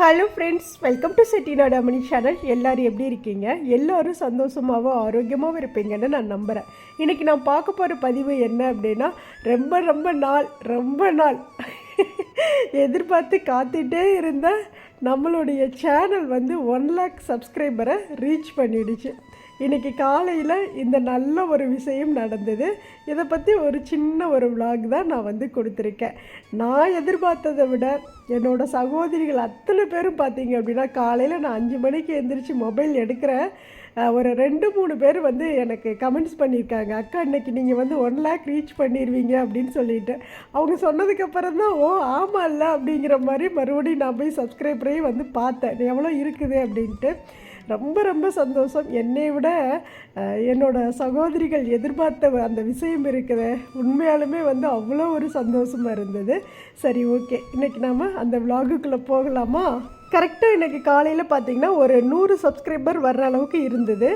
Hello friends welcome to Chettinadu Amani channel எல்லோரும் எப்படி இருக்கீங்க? எல்லோரும் சந்தோஷமாகவும் ஆரோக்கியமாகவும் இருப்பீங்கன்னு நான் நம்புகிறேன் இன்றைக்கி நான் பார்க்க போகிற பதிவு என்ன அப்படின்னா ரொம்ப ரொம்ப நாள் ரொம்ப நாள் எதிர்பார்த்து காத்துட்டே இருந்த நம்மளுடைய சேனல் வந்து ஒன் லேக் சப்ஸ்கிரைபரை ரீச் பண்ணிடுச்சு. இன்றைக்கி காலையில் இந்த நல்ல ஒரு விஷயம் நடந்தது. இதை பற்றி ஒரு சின்ன ஒரு vlog தான் நான் வந்து கொடுத்துருக்கேன். நான் எதிர்பார்த்ததை விட என்னோடய சகோதரிகள் அத்தனை பேரும் பார்த்தீங்க அப்படின்னா காலையில் நான் அஞ்சு மணிக்கு எழுந்திரிச்சு மொபைல் எடுக்கிறேன். ஒரு ரெண்டு மூணு பேர் வந்து எனக்கு கமெண்ட்ஸ் பண்ணியிருக்காங்க. அக்கா இன்னைக்கு நீங்கள் வந்து ஒன் லேக் ரீச் பண்ணிடுவீங்க அப்படின்னு சொல்லிட்டு. அவங்க சொன்னதுக்கப்புறம் தான் ஓ ஆமாம்ல அப்படிங்கிற மாதிரி மறுபடியும் நான் போய் சப்ஸ்கிரைபரையும் வந்து பார்த்தேன். எவ்வளோ இருக்குது? அப்படின்ட்டு. ரொம்ப ரொம்ப சந்தோஷம். என்னை விட என்னோட சகோதரிகள் எதிர்பார்த்த அந்த விஷயம் இருக்குது உண்மையாலுமே வந்து அவ்வளோ ஒரு சந்தோஷமாக இருந்தது. சரி ஓகே. இன்றைக்கி நாம் அந்த விலாகுக்குள்ளே போகலாமா? கரெக்டாக இன்றைக்கி காலையில் பார்த்தீங்கன்னா ஒரு நூறு சப்ஸ்கிரைபர் வர்ற அளவுக்கு இருந்தது.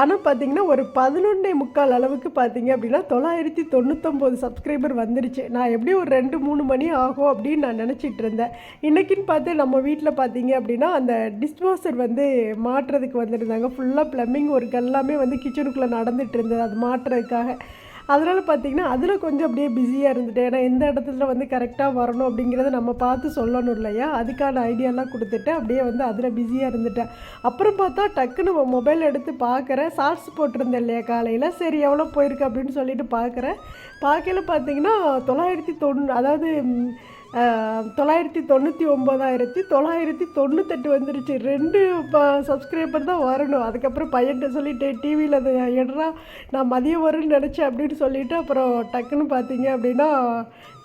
ஆனால் பார்த்தீங்கன்னா ஒரு பதினொன்றே முக்கால் அளவுக்கு பார்த்தீங்க அப்படின்னா தொள்ளாயிரத்தி தொண்ணூத்தொம்பது சப்ஸ்கிரைபர் வந்துருச்சு. நான் எப்படி ஒரு ரெண்டு மூணு மணி ஆகும் அப்படின்னு நான் நினச்சிட்டு இருந்தேன். இன்றைக்கின்னு பார்த்து நம்ம வீட்டில் பார்த்தீங்க அப்படின்னா அந்த டிஸ்போசர் வந்து மாட்டுறதுக்கு வந்துருந்தாங்க. ஃபுல்லாக ப்ளம்பிங் ஒர்க் எல்லாமே வந்து கிச்சனுக்குள்ளே நடந்துகிட்டு இருந்தது. அது மாட்டுறதுக்காக. அதனால் பார்த்தீங்கன்னா அதில் கொஞ்சம் அப்படியே பிஸியாக இருந்துட்டேன். ஏன்னா எந்த இடத்துல வந்து கரெக்டாக வரணும் அப்படிங்கிறத நம்ம பார்த்து சொல்லணும் இல்லையா? அதுக்கான ஐடியாலாம் கொடுத்துட்டு அப்படியே வந்து அதில் பிஸியாக இருந்துட்டேன். அப்புறம் பார்த்தா டக்குன்னு மொபைல் எடுத்து பார்க்குறேன் ஷார்ட்ஸ் போட்டிருந்தேன் இல்லையா காலையில்? சரி எவ்வளோ போயிருக்கு அப்படின்னு சொல்லிட்டு பார்க்குறேன் பார்க்கையில் பார்த்தீங்கன்னா தொள்ளாயிரத்தி தொண்ணூ அதாவது தொள்ளாயிரத்தி தொண்ணூற்றி ஒம்பதாயிரத்தி தொள்ளாயிரத்தி தொண்ணூத்தெட்டு வந்துருச்சு. ரெண்டு சப்ஸ்கிரைபர் தான் வரணும். அதுக்கப்புறம் பையன்கிட்ட சொல்லிவிட்டு டிவியில் அதை எடுறா நான் மதியம் வரும்னு நினச்சேன் அப்படின்னு சொல்லிவிட்டு அப்புறம் டக்குன்னு பார்த்தீங்க அப்படின்னா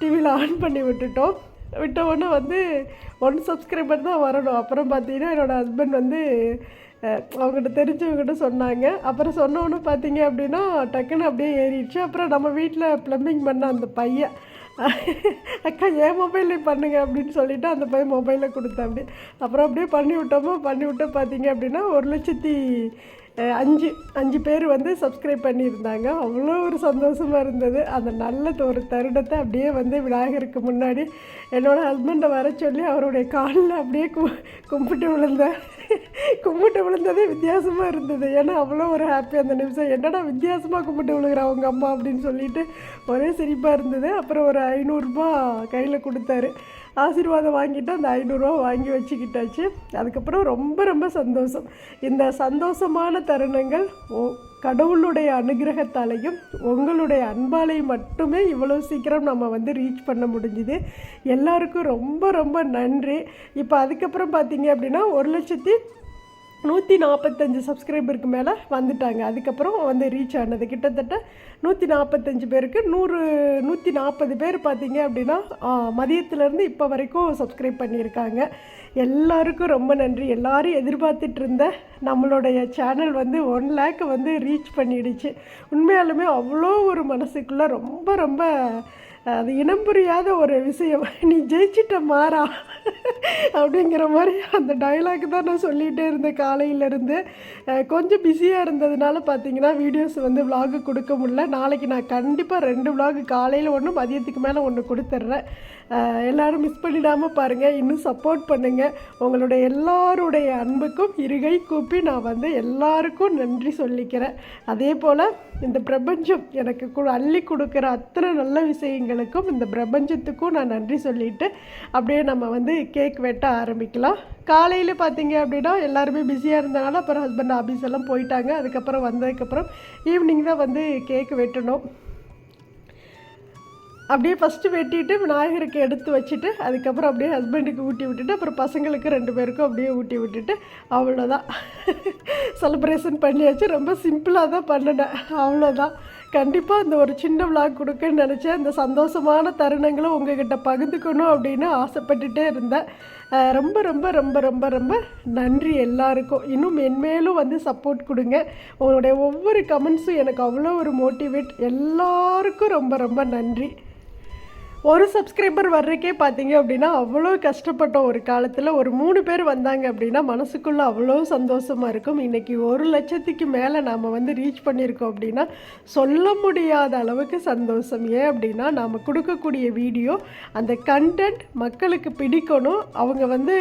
டிவியில் ஆன் பண்ணி விட்டுட்டோம். விட்ட உடனே வந்து ஒன் சப்ஸ்கிரைபர் தான் வரணும். அப்புறம் பார்த்தீங்கன்னா என்னோடய ஹஸ்பண்ட் வந்து அவங்ககிட்ட தெரிஞ்சவங்ககிட்ட சொன்னாங்க. அப்புறம் சொன்னவொன்னே பார்த்தீங்க அப்படின்னா டக்குன்னு அப்படியே ஏறிடுச்சு. அப்புறம் நம்ம வீட்டில் ப்ளம்பிங் பண்ண அந்த பையன் அக்கா என் மொபைலில் பண்ணுங்க அப்படின்னு சொல்லிவிட்டு அந்த பையன் மொபைலில் கொடுத்தேன் அப்படி. அப்புறம் அப்படியே பண்ணி விட்டோமோ பண்ணி விட்டு பார்த்தீங்க அப்படின்னா ஒரு லட்சத்தி அஞ்சு அஞ்சு பேர் வந்து சப்ஸ்கிரைப் பண்ணியிருந்தாங்க. அவ்வளோ ஒரு சந்தோஷமாக இருந்தது. அந்த நல்ல ஒரு தருணத்தை அப்படியே வந்து விநாயகருக்கு முன்னாடி என்னோடய ஹஸ்பண்டை வர சொல்லி அவருடைய காலில் அப்படியே கு கும்பிட்டு விழுந்தேன் கும்பிட்டு விழுந்ததே வித்தியாசமாக இருந்தது. ஏன்னா அவ்வளோ ஒரு ஹாப்பி அந்த நிமிஷம். என்னடா வித்தியாசமாக கும்பிட்டு விழுகிறா அவங்க அம்மா அப்படின்னு சொல்லிட்டு ஒரே சிரிப்பாக இருந்தது. அப்புறம் ஒரு ஐநூறுரூபா கையில் கொடுத்தாரு. ஆசீர்வாதம் வாங்கிட்டு அந்த ஐநூறுரூவா வாங்கி வச்சுக்கிட்டாச்சு. அதுக்கப்புறம் ரொம்ப ரொம்ப சந்தோஷம். இந்த சந்தோஷமான தருணங்கள் ஓ கடவுளுடைய அனுகிரகத்தாலையும் உங்களுடைய அன்பாலையும் மட்டுமே இவ்வளோ சீக்கிரம் நம்ம வந்து ரீச் பண்ண முடிஞ்சுது. எல்லாருக்கும் ரொம்ப ரொம்ப நன்றி. இப்போ அதுக்கப்புறம் பார்த்தீங்க அப்படின்னா ஒரு லட்சத்தி நூற்றி நாற்பத்தஞ்சு சப்ஸ்கிரைபருக்கு மேலே வந்துட்டாங்க. அதுக்கப்புறம் வந்து ரீச் ஆனது கிட்டத்தட்ட நூற்றி நாற்பத்தஞ்சு பேருக்கு. நூறு நூற்றி நாற்பது பேர் பார்த்தீங்க அப்படின்னா மதியத்துலேருந்து இப்போ வரைக்கும் சப்ஸ்கிரைப் பண்ணியிருக்காங்க. எல்லாருக்கும் ரொம்ப நன்றி. எல்லாரும் எதிர்பார்த்துட்டு இருந்த நம்மளுடைய சேனல் வந்து ஒன் லேக் வந்து ரீச் பண்ணிடுச்சு. உண்மையாலுமே அவ்வளோ ஒரு மனசுக்குள்ளே ரொம்ப ரொம்ப அது இனம் புரியாத ஒரு விஷயம். நீ ஜெயிச்சிட்ட மாறா. அப்படிங்கிற மாதிரி அந்த டைலாக் தான் நான் சொல்லிகிட்டே இருந்தேன் காலையிலேருந்து கொஞ்சம் பிஸியாக இருந்ததுனால பார்த்தீங்கன்னா வீடியோஸ் வந்து விலாகு கொடுக்க முடியல. நாளைக்கு நான் கண்டிப்பாக ரெண்டு விலாகு காலையில் ஒன்று மதியத்துக்கு மேலே ஒன்று கொடுத்துட்றேன் எல்லோரும் எல்லாரும் மிஸ் பண்ணிடாமல் பாருங்கள் இன்னும் சப்போர்ட் பண்ணுங்கள் உங்களுடைய எல்லாருடைய அன்புக்கும் இருகை கூப்பி நான் வந்து எல்லாருக்கும் நன்றி சொல்லிக்கிறேன். அதே போல் இந்த பிரபஞ்சம் எனக்கு அள்ளி கொடுக்குற அத்தனை நல்ல விஷயங்களுக்கும் இந்த பிரபஞ்சத்துக்கும் நான் நன்றி சொல்லிவிட்டு அப்படியே நம்ம வந்து கேக் வெட்ட ஆரம்பிக்கலாம். காலையில் பார்த்தீங்க அப்படின்னா எல்லாருமே பிஸியாக இருந்தனால அப்புறம் ஹஸ்பண்ட் ஆஃபீஸ் எல்லாம் போயிட்டாங்க. அதுக்கப்புறம் வந்ததுக்கப்புறம் ஈவினிங் தான் வந்து கேக் வெட்டணும். அப்படியே ஃபஸ்ட்டு வெட்டிட்டு விநாயகருக்கு எடுத்து வச்சுட்டு அதுக்கப்புறம் அப்படியே ஹஸ்பண்டுக்கு ஊட்டி விட்டுட்டு அப்புறம் பசங்களுக்கு ரெண்டு பேருக்கும் அப்படியே ஊட்டி விட்டுட்டு அவ்வளோதான் செலிப்ரேஷன் பண்ணியாச்சு. ரொம்ப சிம்பிளாக தான் பண்ணினேன் அவ்வளோதான் கண்டிப்பாக இந்த ஒரு சின்ன விளாக் கொடுக்கன்னு நினச்சேன். அந்த சந்தோஷமான தருணங்களை உங்ககிட்ட பகிர்ந்துக்கணும் அப்படின்னு ஆசைப்பட்டுட்டே இருந்தேன். ரொம்ப ரொம்ப ரொம்ப ரொம்ப ரொம்ப நன்றி எல்லாருக்கும். இன்னும் மென்மேலும் வந்து சப்போர்ட் கொடுங்க. உங்களுடைய ஒவ்வொரு கமெண்ட்ஸும் எனக்கு அவ்வளோ ஒரு மோட்டிவேட் எல்லாருக்கும் ரொம்ப ரொம்ப நன்றி. ஒரு சப்ஸ்கிரைபர் வர்றதுக்கே பார்த்தீங்க அப்படின்னா அவ்வளோ கஷ்டப்பட்டோம் ஒரு காலத்தில் ஒரு மூணு பேர் வந்தாங்க அப்படின்னா மனசுக்குள்ளே அவ்வளோ சந்தோஷமாக இருக்கும். இன்றைக்கி ஒரு லட்சத்துக்கு மேலே நாம் வந்து ரீச் பண்ணியிருக்கோம் அப்படின்னா சொல்ல முடியாத அளவுக்கு சந்தோஷம். ஏன் அப்படின்னா நாம் கொடுக்கக்கூடிய வீடியோ அந்த கண்டென்ட் மக்களுக்கு பிடிக்கணும். அவங்க வந்து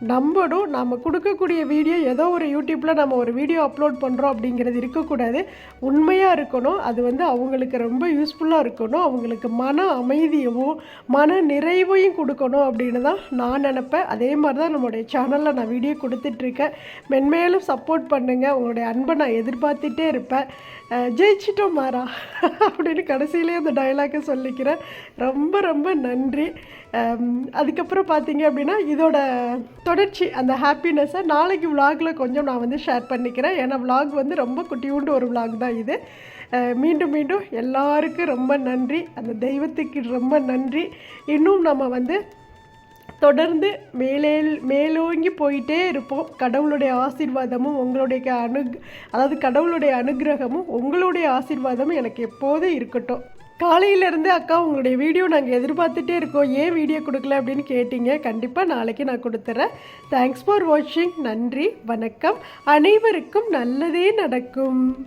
நம்மளும் நாம் கொடுக்கக்கூடிய வீடியோ ஏதோ ஒரு யூடியூப்பில் நம்ம ஒரு வீடியோ அப்லோட் பண்ணுறோம் அப்படிங்கிறது இருக்கக்கூடாது. உண்மையாக இருக்கணும். அது வந்து அவங்களுக்கு ரொம்ப யூஸ்ஃபுல்லாக இருக்கணும். அவங்களுக்கு மன அமைதியவும் மன நிறைவையும் கொடுக்கணும் அப்படின்னு தான் நான் நினப்பேன். அதே மாதிரி தான் நம்மளுடைய சேனலில் நான் வீடியோ கொடுத்துட்ருக்கேன் மென்மேலும் சப்போர்ட் பண்ணுங்கள் உங்களுடைய அன்பை நான் எதிர்பார்த்துட்டே இருப்பேன். ஜெயிச்சிட்டோம் மாறா அப்படின்னு கடைசியிலே அந்த டைலாக்கை சொல்லிக்கிறேன் ரொம்ப ரொம்ப நன்றி. அதுக்கப்புறம் பார்த்தீங்க அப்படின்னா இதோட தொடர்ச்சி அந்த ஹாப்பினஸ்ஸை நாளைக்கு விலாகில் கொஞ்சம் நான் வந்து ஷேர் பண்ணிக்கிறேன். ஏன்னா விலாக் வந்து ரொம்ப குட்டியூண்டு ஒரு விலாக் தான் இது. மீண்டும் மீண்டும் எல்லாருக்கும் ரொம்ப நன்றி. அந்த தெய்வத்துக்கு ரொம்ப நன்றி. இன்னும் நம்ம வந்து தொடர்ந்து மேலே மேலோங்கி போயிட்டே இருப்போம். கடவுளுடைய ஆசீர்வாதமும் உங்களுடைய அனு அதாவது கடவுளுடைய அனுகிரகமும் உங்களுடைய ஆசீர்வாதமும் எனக்கு எப்போதும் இருக்கட்டும். காலையிலேருந்து அக்கா உங்களுடைய வீடியோ நாங்கள் எதிர்பார்த்துட்டே இருக்கோம். ஏன் வீடியோ கொடுக்கல அப்படின்னு கேட்டீங்க? கண்டிப்பாக நாளைக்கு நான் கொடுத்துட்றேன் தேங்க்ஸ் ஃபார் வாட்சிங் நன்றி வணக்கம். அனைவருக்கும் நல்லதே நடக்கும்.